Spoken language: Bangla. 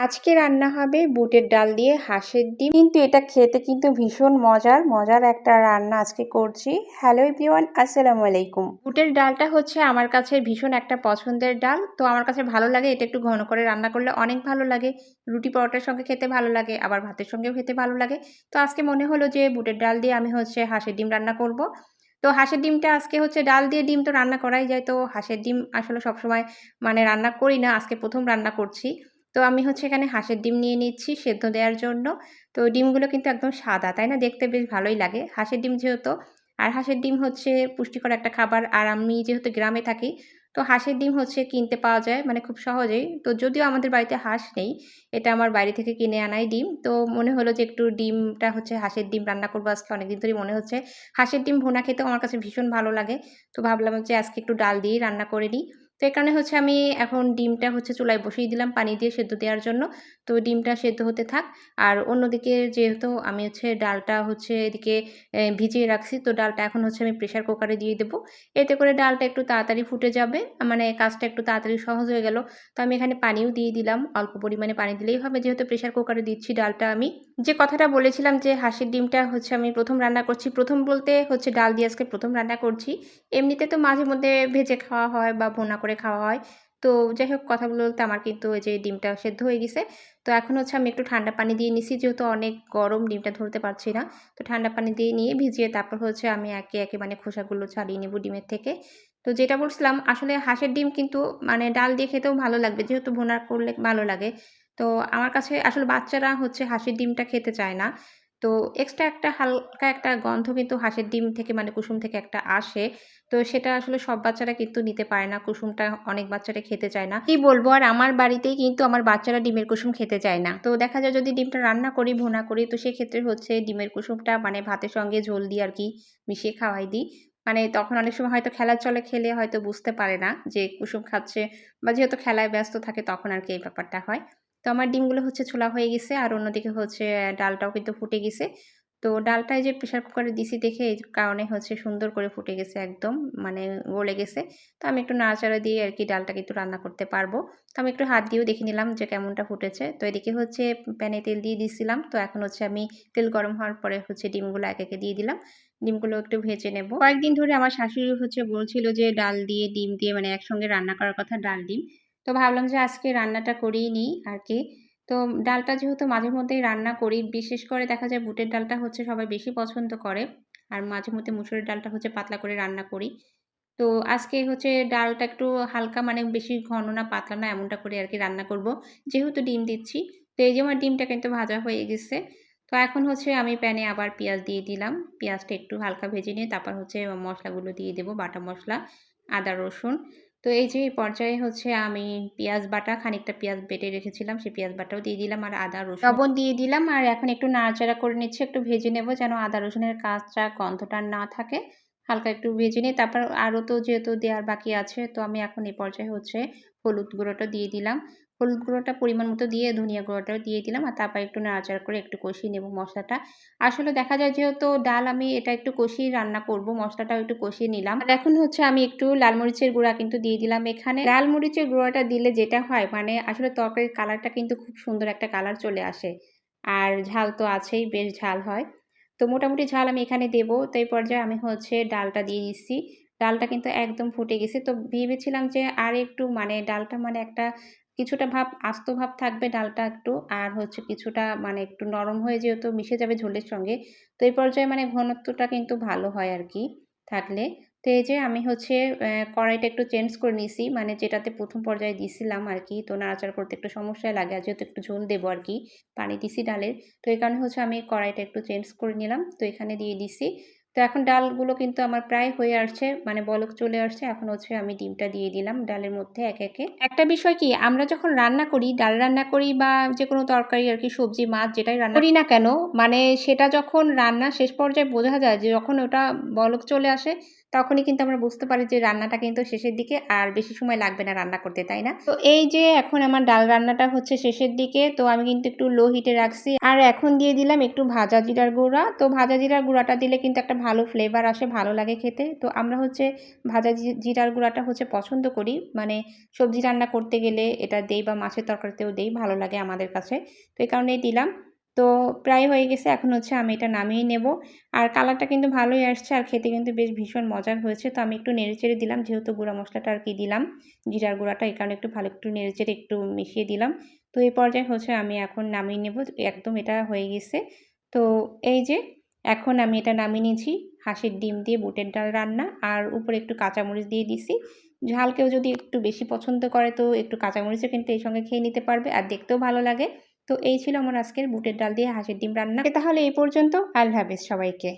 আজকে রান্না হবে বুটের ডাল দিয়ে হাঁসের ডিম। কিন্তু এটা খেতে কিন্তু ভীষণ মজার মজার একটা রান্না আজকে করছি। হ্যালো এভরিওয়ান আসসালামু আলাইকুম। বুটের ডালটা হচ্ছে আমার কাছে ভীষণ একটা পছন্দের ডাল। তো আমার কাছে ভালো লাগে, এটা একটু ঘন করে রান্না করলে অনেক ভালো লাগে। রুটি পরোটার সঙ্গে খেতে ভালো লাগে, আবার ভাতের সঙ্গেও খেতে ভালো লাগে। তো আজকে মনে হলো যে বুটের ডাল দিয়ে আমি হচ্ছে হাঁসের ডিম রান্না করব। তো হাঁসের ডিমটা আজকে হচ্ছে ডাল দিয়ে ডিম তো রান্না করাই যায়। তো হাঁসের ডিম আসলে সবসময় মানে রান্না করি না, আজকে প্রথম রান্না করছি। তো আমি হচ্ছে এখানে হাঁসের ডিম নিয়ে নিচ্ছি সেদ্ধ দেওয়ার জন্য। তো ডিমগুলো কিন্তু একদম সাদা, তাই না? দেখতে বেশ ভালোই লাগে। হাঁসের ডিম যেহেতু, আর হাঁসের ডিম হচ্ছে পুষ্টিকর একটা খাবার। আর আমি যেহেতু গ্রামে থাকি, তো হাঁসের ডিম হচ্ছে কিনতে পাওয়া যায় মানে খুব সহজেই। তো যদিও আমাদের বাড়িতে হাঁস নেই, এটা আমার বাড়ি থেকে কিনে আনাই ডিম। তো মনে হলো যে একটু ডিমটা হচ্ছে হাঁসের ডিম রান্না করব আজকে অনেকদিন ধরেই মনে হচ্ছে। হাঁসের ডিম ভুনা খেতেও আমার কাছে ভীষণ ভালো লাগে। তো ভাবলাম যে আজকে একটু ডাল দিয়েই রান্না করে নিই। তো এই কারণে হচ্ছে আমি এখন ডিমটা হচ্ছে চুলায় বসিয়ে দিলাম পানি দিয়ে সেদ্ধ দেওয়ার জন্য। তো ডিমটা সেদ্ধ হতে থাক। আর অন্যদিকে যেহেতু আমি হচ্ছে ডালটা হচ্ছে এদিকে ভিজিয়ে রাখছি, তো ডালটা এখন হচ্ছে আমি প্রেশার কুকারে দিয়ে দেবো। এতে করে ডালটা একটু তাড়াতাড়ি ফুটে যাবে। মানে কাজটা একটু তাড়াতাড়ি সহজ হয়ে গেল। তো আমি এখানে পানিও দিয়ে দিলাম। অল্প পরিমাণে পানি দিলেই হবে। যেহেতু প্রেশার কুকারে দিচ্ছি ডালটা আমি। যে কথাটা বলেছিলাম যে হাঁসের ডিমটা হচ্ছে আমি প্রথম রান্না করছি, প্রথম বলতে হচ্ছে ডাল দিয়ে আজকে প্রথম রান্না করছি। এমনিতে তো মাঝে মধ্যে ভেজে খাওয়া হয় বা ভোনা করে খাওয়া হয়। তো যাই হোক কথাগুলো বলতে আমার কিন্তু ওই যে ডিমটা সেদ্ধ হয়ে গেছে। তো এখন হচ্ছে আমি একটু ঠান্ডা পানি দিয়ে নিছি, যেহেতু অনেক গরম ডিমটা ধরতে পারছি না। তো ঠান্ডা পানি দিয়ে নিয়ে ভিজিয়ে তারপর হচ্ছে আমি একে একে মানে খোসাগুলো ছাড়িয়ে নেব ডিমের থেকে। তো যেটা বলছিলাম, আসলে হাঁসের ডিম কিন্তু মানে ডাল দিয়ে খেতেও ভালো লাগবে, যেহেতু ভোনা করলে ভালো লাগে। তো আমার কাছে আসলে বাচ্চারা হচ্ছে হাঁসের ডিমটা খেতে চায় না। তো এক্সট্রা একটা হালকা একটা গন্ধ কিন্তু হাঁসের ডিম থেকে মানে কুসুম থেকে একটা আসে। তো সেটা আসলে সব বাচ্চারা কিন্তু নিতে পারে না, কুসুমটা অনেক বাচ্চারা খেতে চায় না। কি বলব? আর আমার বাড়িতেই কিন্তু আমার বাচ্চারা ডিমের কুসুম খেতে চায় না। তো দেখা যায় যদি ডিমটা রান্না করি, ভোনা করি, তো সেক্ষেত্রে হচ্ছে ডিমের কুসুমটা মানে ভাতের সঙ্গে ঝোল দিয়ে আর কি মিশিয়ে খাওয়াই দিই। মানে তখন অনেক সময় হয়তো খেলার চলে খেলে হয়তো বুঝতে পারে না যে কুসুম খাচ্ছে বা যেহেতু খেলায় ব্যস্ত থাকে তখন আর কি এই ব্যাপারটা হয়। তো আমার ডিমগুলো হচ্ছে ছোলা হয়ে গেছে আর অন্যদিকে হচ্ছে ডালটাও কিন্তু ফুটে গেছে। তো ডালটায় যে প্রেশার কুকারে দিছি দেখে এই কারণে হচ্ছে সুন্দর করে ফুটে গেছে একদম মানে গলে গেছে। তো আমি একটু নাড়াচাড়া দিয়ে আর কি ডালটা কিন্তু রান্না করতে পারব। তো আমি একটু হাত দিয়েও দেখে নিলাম যে কেমনটা ফুটেছে। তো এদিকে হচ্ছে প্যানে তেল দিয়ে দিছিলাম। তো এখন হচ্ছে আমি তেল গরম হওয়ার পরে হচ্ছে ডিমগুলো এক একে দিয়ে দিলাম। ডিমগুলো একটু ভেজে নেব। কয়েকদিন ধরে আমার শাশুড়ি হচ্ছে বলছিল যে ডাল দিয়ে, ডিম দিয়ে মানে একসঙ্গে রান্না করার কথা ডাল, ডিম। তো ভাবলাম যে আজকে রান্নাটা করেই নিই আর কি তো ডালটা যেহেতু মাঝে মধ্যেই রান্না করি, বিশেষ করে দেখা যায় বুটের ডালটা হচ্ছে সবাই বেশি পছন্দ করে, আর মাঝে মধ্যে মুসুরের ডালটা হচ্ছে পাতলা করে রান্না করি। তো আজকে হচ্ছে ডালটা একটু হালকা মানে বেশি ঘন না, পাতলা না এমনটা করে আর কি রান্না করব। যেহেতু ডিম দিচ্ছি, তো এই যে আমার ডিমটা কিন্তু ভাজা হয়ে গেছে। তো এখন হচ্ছে আমি প্যানে আবার পেঁয়াজ দিয়ে দিলাম। পেঁয়াজটা একটু হালকা ভেজে নিয়ে তারপর হচ্ছে মশলাগুলো দিয়ে দেবো, বাটা মশলা, আদা রসুন। তো এই যে এই পর্যায়ে হচ্ছে আমি পেঁয়াজ বাটা, খানিকটা পেঁয়াজ বেটে রেখেছিলাম, সেই পেঁয়াজ বাটাও দিয়ে দিলাম আর আদা, রসুন লবণ দিয়ে দিলাম আর এখন একটু নাড়াচাড়া করে নিচ্ছি, একটু ভেজে নেব যেন আদা, রসুনের কাঁচা গন্ধটা না থাকে। হালকা একটু ভেজে নিই তারপর আরও তো যেহেতু দেওয়ার বাকি আছে, তো আমি এখন এই পর্যায়ে হচ্ছে হলুদ গুঁড়োটা দিয়ে দিলাম। হলুদ গুঁড়োটা পরিমাণ মতো দিয়ে, ধনিয়া গুঁড়োটাও দিয়ে দিলাম। আর তারপর একটু নাড়াচাড়া করে একটু কষিয়ে নেব মশলাটা। আসলে দেখা যায় যেহেতু ডাল আমি এটা একটু কষিয়ে রান্না করব, মশলাটাও একটু কষিয়ে নিলাম। আর এখন হচ্ছে আমি একটু লাল মরিচের গুঁড়া কিন্তু দিয়ে দিলাম এখানে। লাল মরিচের গুঁড়োটা দিলে যেটা হয় মানে আসলে তরকারির কালারটা কিন্তু খুব সুন্দর একটা কালার চলে আসে। আর ঝাল তো আছেই, বেশ ঝাল হয়। তো মোটামুটি ঝাল আমি এখানে দেবো। তো এই পর্যায়ে আমি হচ্ছে ডালটা দিয়ে দিচ্ছি ডালটা কিন্তু একদম ফুটে গেছে। তো ভেবেছিলাম যে আর একটু মানে ডালটা মানে একটা কিছুটা ভাব, আস্ত ভাব থাকবে ডালটা একটু। আর হচ্ছে কিছুটা মানে একটু নরম হয়ে যেহেতু মিশে যাবে ঝোলের সঙ্গে, তো এই পর্যায়ে মানে ঘনত্বটা কিন্তু ভালো হয় আর কি থাকলে। তো এই যে আমি হচ্ছে কড়াইটা একটু চেঞ্জ করে নিছি মানে যেটাতে প্রথম পর্যায়ে দিছিলাম আর কি, তো নাড়াচাড়া করতে একটু সমস্যায় লাগে আর যেহেতু একটু ঝোল দেবো আর কি, পানি দিছি ডালের। তো এই কারণে হচ্ছে আমি কড়াইটা একটু চেঞ্জ করে নিলাম। তো এখানে দিয়ে দিছি তো এখন ডালগুলো কিন্তু আমার প্রায় হয়ে আসছে মানে বলক চলে আসছে। এখন হচ্ছে আমি ডিমটা দিয়ে দিলাম ডালের মধ্যে একে একে। একটা বিষয় কি, আমরা যখন রান্না করি, ডাল রান্না করি বা যে কোনো তরকারি আর কি, সবজি, মাছ যেটাই রান্না করি না কেন মানে সেটা যখন রান্না শেষ পর্যায়ে বোঝা যায় যে যখন ওটা বলক চলে আসে তখনই কিন্তু আমরা বুঝতে পারি যে রান্নাটা কিন্তু শেষের দিকে আর বেশি সময় লাগবে না রান্না করতে, তাই না? তো এই যে এখন আমার ডাল রান্নাটা হচ্ছে শেষের দিকে, তো আমি কিন্তু একটু লো হিটে রাখছি। আর এখন দিয়ে দিলাম একটু ভাজা জিরার গুঁড়া। তো ভাজা জিরার গুঁড়াটা দিলে কিন্তু একটা ভালো ফ্লেভার আসে, ভালো লাগে খেতে। তো আমরা হচ্ছে ভাজা জিরার গুঁড়াটা হচ্ছে পছন্দ করি। মানে সবজি রান্না করতে গেলে এটা দেই বা মাছের তরকারিতেও দেই, ভালো লাগে আমাদের কাছে। তো এই কারণেই দিলাম। তো প্রায় হয়ে গেছে। এখন হচ্ছে আমি এটা নামিয়ে নেব। আর কালারটা কিন্তু ভালোই আসছে আর খেতে কিন্তু বেশ ভীষণ মজার হয়েছে। তো আমি একটু নেড়ে চেড়ে দিলাম, যেহেতু গুঁড়া মশলাটা আর কি দিলাম, জিরার গুঁড়াটা এই কারণে একটু ভালো একটু নেড়ে চেড়ে একটু মিশিয়ে দিলাম। তো এই পর্যায়ে হচ্ছে আমি এখন নামিয়ে নেব, একদম এটা হয়ে গেছে। তো এই যে এখন আমি এটা নামিয়ে নিয়েছি, হাঁসের ডিম দিয়ে বুটের ডাল রান্না। আর উপরে একটু কাঁচামরিচ দিয়ে দিছি। ঝাল কেউ যদি একটু বেশি পছন্দ করে তো একটু কাঁচামরিচও কিন্তু এই সঙ্গে খেয়ে নিতে পারবে আর দেখতেও ভালো লাগে। তো এই ছিল আমার আজকের বুটের ডাল দিয়ে হাঁসের ডিম রান্না। তাহলে এই পর্যন্ত, আল্লাহ সবাইকে।